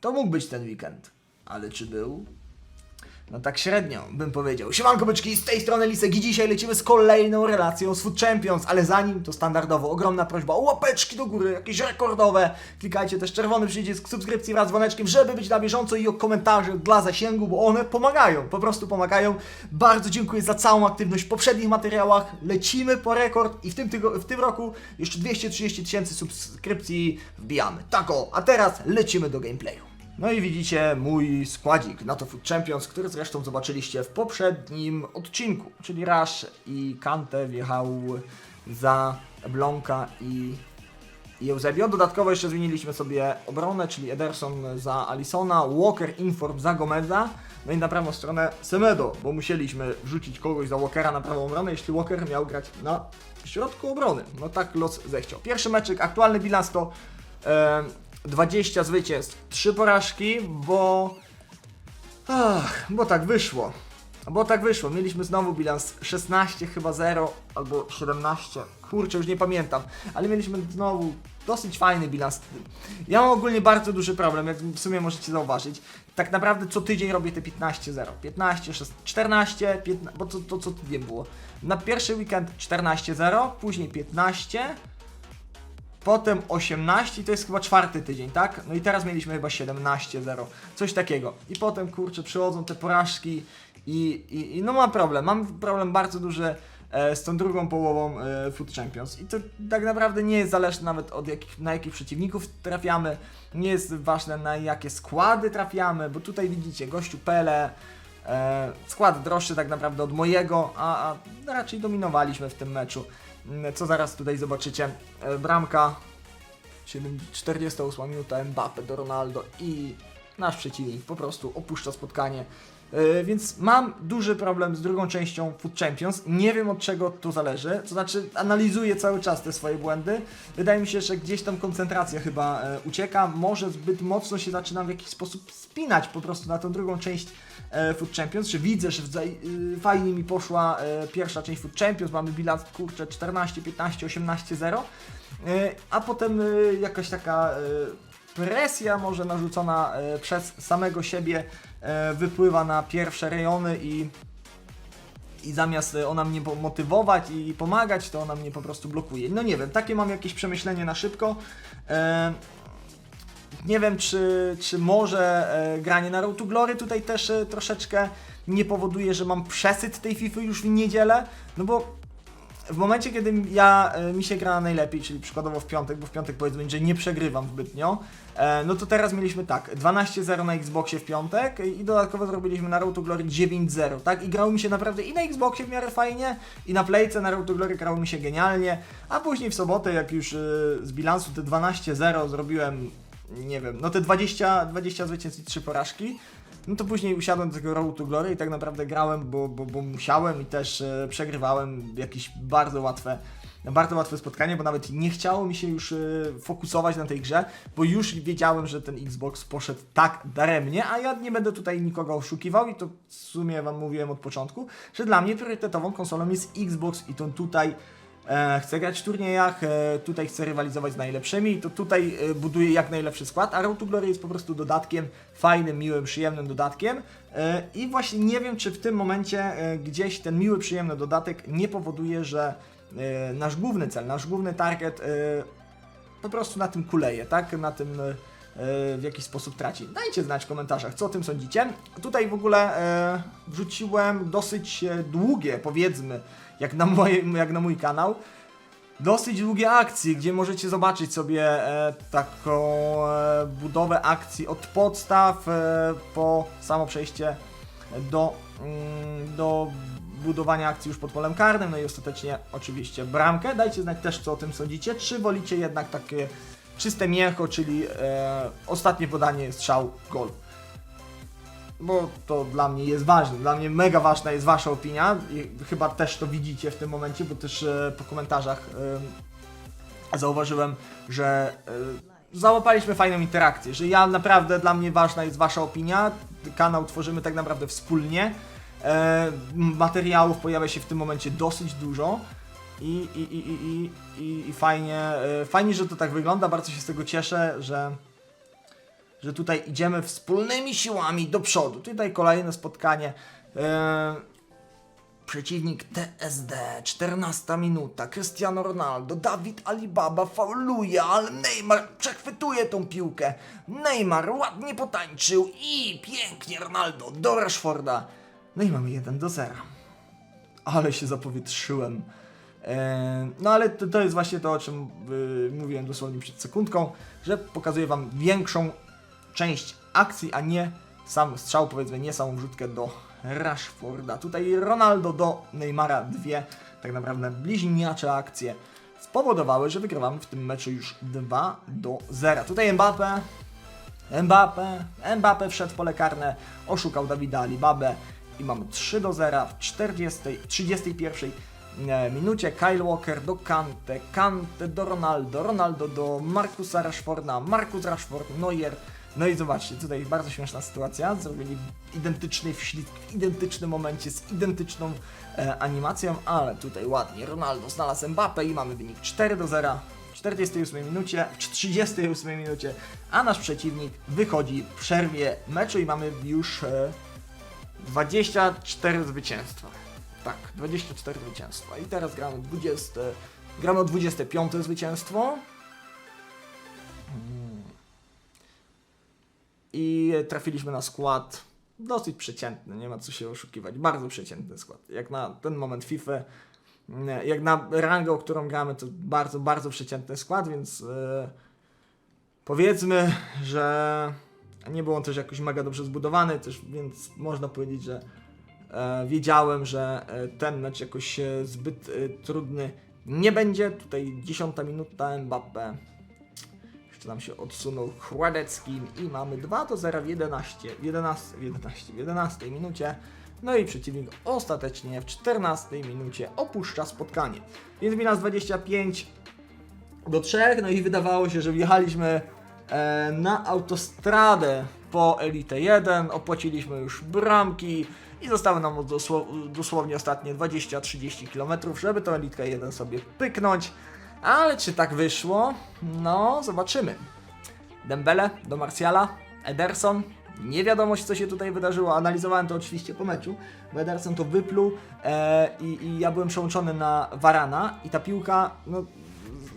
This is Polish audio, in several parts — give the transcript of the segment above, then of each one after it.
To mógł być ten weekend. Ale czy był? No tak średnio, bym powiedział. Siemanko byczki, z tej strony Lisek i dzisiaj lecimy z kolejną relacją z Food Champions, ale zanim to standardowo ogromna prośba o łapeczki do góry, jakieś rekordowe. Klikajcie też czerwony przycisk subskrypcji wraz z dzwoneczkiem, żeby być na bieżąco i o komentarze dla zasięgu, bo one pomagają, po prostu pomagają. Bardzo dziękuję za całą aktywność w poprzednich materiałach. Lecimy po rekord i w tym, tygo, w tym roku jeszcze 230 tysięcy subskrypcji wbijamy. Tak o, a teraz lecimy do gameplayu. No i widzicie mój składzik na to Food Champions, który zresztą zobaczyliście w poprzednim odcinku, czyli Rush i Kante wjechał za Blonka i i Eusebio. Dodatkowo jeszcze zmieniliśmy sobie obronę, czyli Ederson za Alisona, Walker Inform za Gomeza, no i na prawą stronę Semedo, bo musieliśmy wrzucić kogoś za Walkera na prawą obronę, jeśli Walker miał grać na środku obrony. No tak los zechciał. Pierwszy meczyk, aktualny bilans to e, 20 zwycięstw, 3 porażki, bo... Ach, bo tak wyszło. Bo tak wyszło. Mieliśmy znowu bilans 16 chyba 0 albo 17. Kurczę, już nie pamiętam. Ale mieliśmy znowu dosyć fajny bilans. Ja mam ogólnie bardzo duży problem, jak w sumie możecie zauważyć. Tak naprawdę co tydzień robię te 15-0. 15, 16, 14, 15, bo to, to co tydzień było. Na pierwszy weekend 14-0, później 15, Potem 18 i to jest chyba czwarty tydzień, tak? No i teraz mieliśmy chyba 17-0, coś takiego. I potem kurczę, przychodzą te porażki i, i, i no mam problem. Mam problem bardzo duży e, z tą drugą połową e, Food Champions. I to tak naprawdę nie jest zależne nawet od jakich, na jakich przeciwników trafiamy, nie jest ważne na jakie składy trafiamy, bo tutaj widzicie, gościu Pele, e, skład droższy tak naprawdę od mojego, a, a raczej dominowaliśmy w tym meczu. Mm, Co zaraz tutaj zobaczycie. E, Bramka 7 48 minuta Mbappe do Ronaldo i nasz przeciwnik po prostu opuszcza spotkanie. E, Więc mam duży problem z drugą częścią Food Champions. Nie wiem od czego to zależy. To znaczy, analizuję cały czas te swoje błędy. Wydaje mi się, że gdzieś tam koncentracja chyba e, ucieka. Może zbyt mocno się zaczynam w jakiś sposób spinać po prostu na tą drugą część e, Food Champions. Czy widzę, że fajnie mi poszła pierwsza część Food Champions. Mamy bilans kurczę 14, 15, 18, 0. E, a potem jakaś taka presja może narzucona przez samego siebie wypływa na pierwsze rejony i, i zamiast e, ona mnie motywować i pomagać, to ona mnie po prostu blokuje. No nie wiem, takie mam jakieś przemyślenie na szybko. E, nie wiem, czy, czy może e, granie na Road to Glory tutaj też e, troszeczkę nie powoduje, że mam przesyt tej FIFA już w niedzielę, no bo w momencie, kiedy ja, e, mi się gra najlepiej, czyli przykładowo w piątek, bo w piątek powiedzmy, że nie przegrywam zbytnio, e, no to teraz mieliśmy tak, 12-0 na Xboxie w piątek i dodatkowo zrobiliśmy na Road to Glory 9-0, tak? I grało mi się naprawdę i na Xboxie w miarę fajnie, i na Playce na Road to Glory grało mi się genialnie, a później w sobotę, jak już e, z bilansu te 12-0 zrobiłem, nie wiem, no te 20, 20 zwycięstw i 3 porażki, no to później usiadłem do tego Road to Glory i tak naprawdę grałem, bo, bo, bo musiałem i też e, przegrywałem jakieś bardzo łatwe, bardzo łatwe spotkanie, bo nawet nie chciało mi się już e, fokusować na tej grze, bo już wiedziałem, że ten Xbox poszedł tak daremnie, a ja nie będę tutaj nikogo oszukiwał i to w sumie Wam mówiłem od początku, że dla mnie priorytetową konsolą jest Xbox i to tutaj chcę grać w turniejach, e, tutaj chcę rywalizować z najlepszymi, to tutaj e, buduję jak najlepszy skład, a Road to Glory jest po prostu dodatkiem, fajnym, miłym, przyjemnym dodatkiem e, i właśnie nie wiem, czy w tym momencie e, gdzieś ten miły, przyjemny dodatek nie powoduje, że e, nasz główny cel, nasz główny target e, po prostu na tym kuleje, tak? Na tym e, w jakiś sposób traci. Dajcie znać w komentarzach, co o tym sądzicie. Tutaj w ogóle e, wrzuciłem dosyć e, długie, powiedzmy, jak na, moje, jak na mój kanał, dosyć długie akcje, gdzie możecie zobaczyć sobie e, taką e, budowę akcji od podstaw e, po samo przejście do, mm, do budowania akcji już pod polem karnym, no i ostatecznie oczywiście bramkę. Dajcie znać też, co o tym sądzicie. Czy wolicie jednak takie czyste mięcho, czyli e, ostatnie podanie, strzał, gol. Bo to dla mnie jest ważne. Dla mnie mega ważna jest Wasza opinia i chyba też to widzicie w tym momencie, bo też e, po komentarzach e, zauważyłem, że e, załapaliśmy fajną interakcję, że ja naprawdę dla mnie ważna jest Wasza opinia. Kanał tworzymy tak naprawdę wspólnie. E, materiałów pojawia się w tym momencie dosyć dużo. I, i, i, i, i, i, fajnie, e, fajnie, że to tak wygląda. Bardzo się z tego cieszę, że, że tutaj idziemy wspólnymi siłami do przodu. Tutaj kolejne spotkanie. E, Przeciwnik TSD, 14 minuta, Cristiano Ronaldo, Dawid Alibaba fauluje, ale Neymar przechwytuje tą piłkę. Neymar ładnie potańczył i pięknie Ronaldo do Rashforda. No i mamy 1 do 0. Ale się zapowietrzyłem. E, No ale to, to jest właśnie to, o czym y, mówiłem dosłownie przed sekundką, że pokazuję Wam większą część akcji, a nie sam strzał, powiedzmy, nie samą wrzutkę do Rashforda. Tutaj Ronaldo do Neymara, dwie tak naprawdę bliźniacze akcje spowodowały, że wygrywamy w tym meczu już 2 do 0. Tutaj Mbappe, Mbappe, Mbappe wszedł w pole karne, oszukał Dawida Alibabę i mamy 3 do 0 w 40, 31 e, minucie. Kyle Walker do Kante, Kante do Ronaldo, Ronaldo do Markusa Rashforda, Markus Rashford, Neuer. No i zobaczcie, tutaj bardzo śmieszna sytuacja. Zrobili identyczny wślizg w identycznym momencie z identyczną e, animacją, ale tutaj ładnie Ronaldo znalazł Mbappe i mamy wynik 4 do 0 w 48 minucie, w 38 minucie, a nasz przeciwnik wychodzi w przerwie meczu i mamy już e, 24 zwycięstwa. Tak, 24 zwycięstwa. I teraz gramy 20, gramy o 25 zwycięstwo. Mm. I trafiliśmy na skład dosyć przeciętny, nie ma co się oszukiwać. Bardzo przeciętny skład. Jak na ten moment FIFA, nie, jak na rangę, o którą gramy, to bardzo, bardzo przeciętny skład, więc e, powiedzmy, że nie był on też jakoś mega dobrze zbudowany, też, więc można powiedzieć, że wiedziałem, że e, ten mecz jakoś e, zbyt e, trudny nie będzie. Tutaj 10 minuta Mbappe jeszcze nam się odsunął Chładeckim i mamy 2 do 0 w 11, 11, 11, w 11 minucie. No i przeciwnik ostatecznie w 14 minucie opuszcza spotkanie. Więc bilans 25 do 3, no i wydawało się, że wjechaliśmy e, na autostradę po Elite 1, opłaciliśmy już bramki i zostały nam dosło- dosłownie ostatnie 20-30 km, żeby tą Elitkę 1 sobie pyknąć. Ale czy tak wyszło? No, zobaczymy. Dembele do Marsjala, Ederson. Nie wiadomo, co się tutaj wydarzyło. Analizowałem to oczywiście po meczu, bo Ederson to wypluł e, i, i ja byłem przełączony na Varana i ta piłka, no,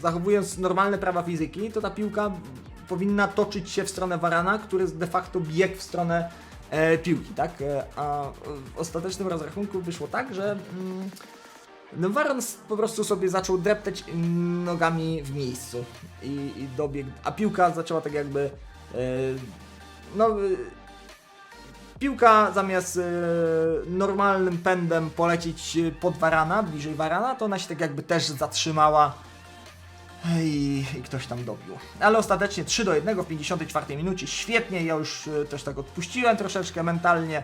zachowując normalne prawa fizyki, to ta piłka powinna toczyć się w stronę Varana, który de facto biegł w stronę e, piłki, tak? E, a w ostatecznym rozrachunku wyszło tak, że mm, no Varan s- po prostu sobie zaczął dreptać nogami w miejscu i, i dobiegł, a piłka zaczęła tak jakby e, no e, piłka zamiast e, normalnym pędem polecieć e, pod Varana, bliżej Varana, to ona się tak jakby też zatrzymała i, i ktoś tam dobił. Ale ostatecznie 3 do 1 w 54 minucie, świetnie, ja już e, też tak odpuściłem troszeczkę mentalnie,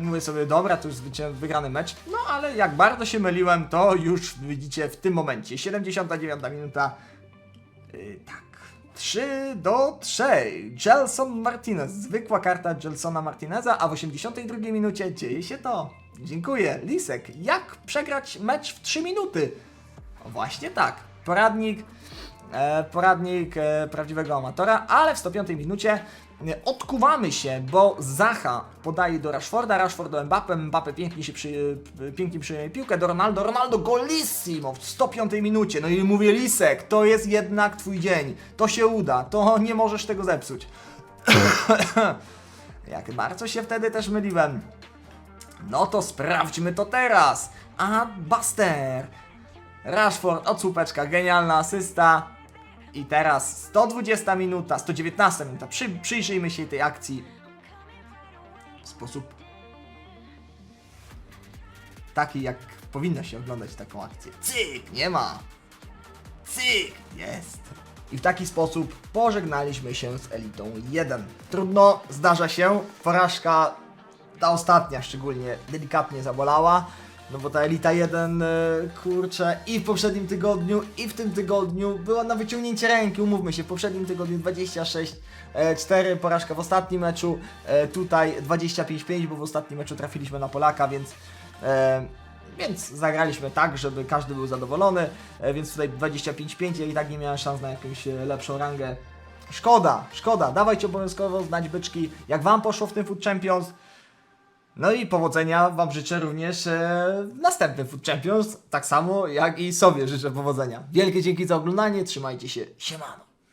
mówię sobie, dobra, to już wygrany mecz, no ale jak bardzo się myliłem, to już widzicie w tym momencie, 79 minuta, Yy, tak. 3 do 3. Gelson Martinez. Zwykła karta Gelsona Martineza, a w 82 minucie dzieje się to. Dziękuję. Lisek, jak przegrać mecz w 3 minuty? Właśnie tak. Poradnik, e, poradnik e, prawdziwego amatora, ale w 105 minucie e, odkuwamy się, bo Zacha podaje do Rashforda, Rashford do Mbappe, Mbappe pięknie się przy, pięknie przyjmuje piłkę do Ronaldo, Ronaldo golissimo w 105 minucie, no i mówię Lisek, to jest jednak twój dzień, to się uda, to nie możesz tego zepsuć. Jak bardzo się wtedy też myliłem. No to sprawdźmy to teraz. A Buster. Rashford od słupeczka, genialna asysta. I teraz 120 minuta, 119 minuta. Przy, przyjrzyjmy się tej akcji w sposób taki, jak powinno się oglądać taką akcję. Cyk, nie ma. Cyk, jest. I w taki sposób pożegnaliśmy się z Elitą 1. Trudno, zdarza się. Porażka, ta ostatnia szczególnie, delikatnie zabolała. No bo ta Elita 1, e, kurczę, i w poprzednim tygodniu, i w tym tygodniu była na wyciągnięcie ręki, umówmy się, w poprzednim tygodniu 26, e, 4 porażka w ostatnim meczu, e, tutaj 25-5, bo w ostatnim meczu trafiliśmy na Polaka, więc więc zagraliśmy tak, żeby każdy był zadowolony, więc tutaj 25-5, ja i tak nie miałem szans na jakąś lepszą rangę. Szkoda, szkoda. Dawajcie obowiązkowo znać byczki, jak wam poszło w tym Food Champions. No i powodzenia wam życzę również e, w następnym Food Champions, tak samo jak i sobie życzę powodzenia. Wielkie dzięki za oglądanie, trzymajcie się, siemano.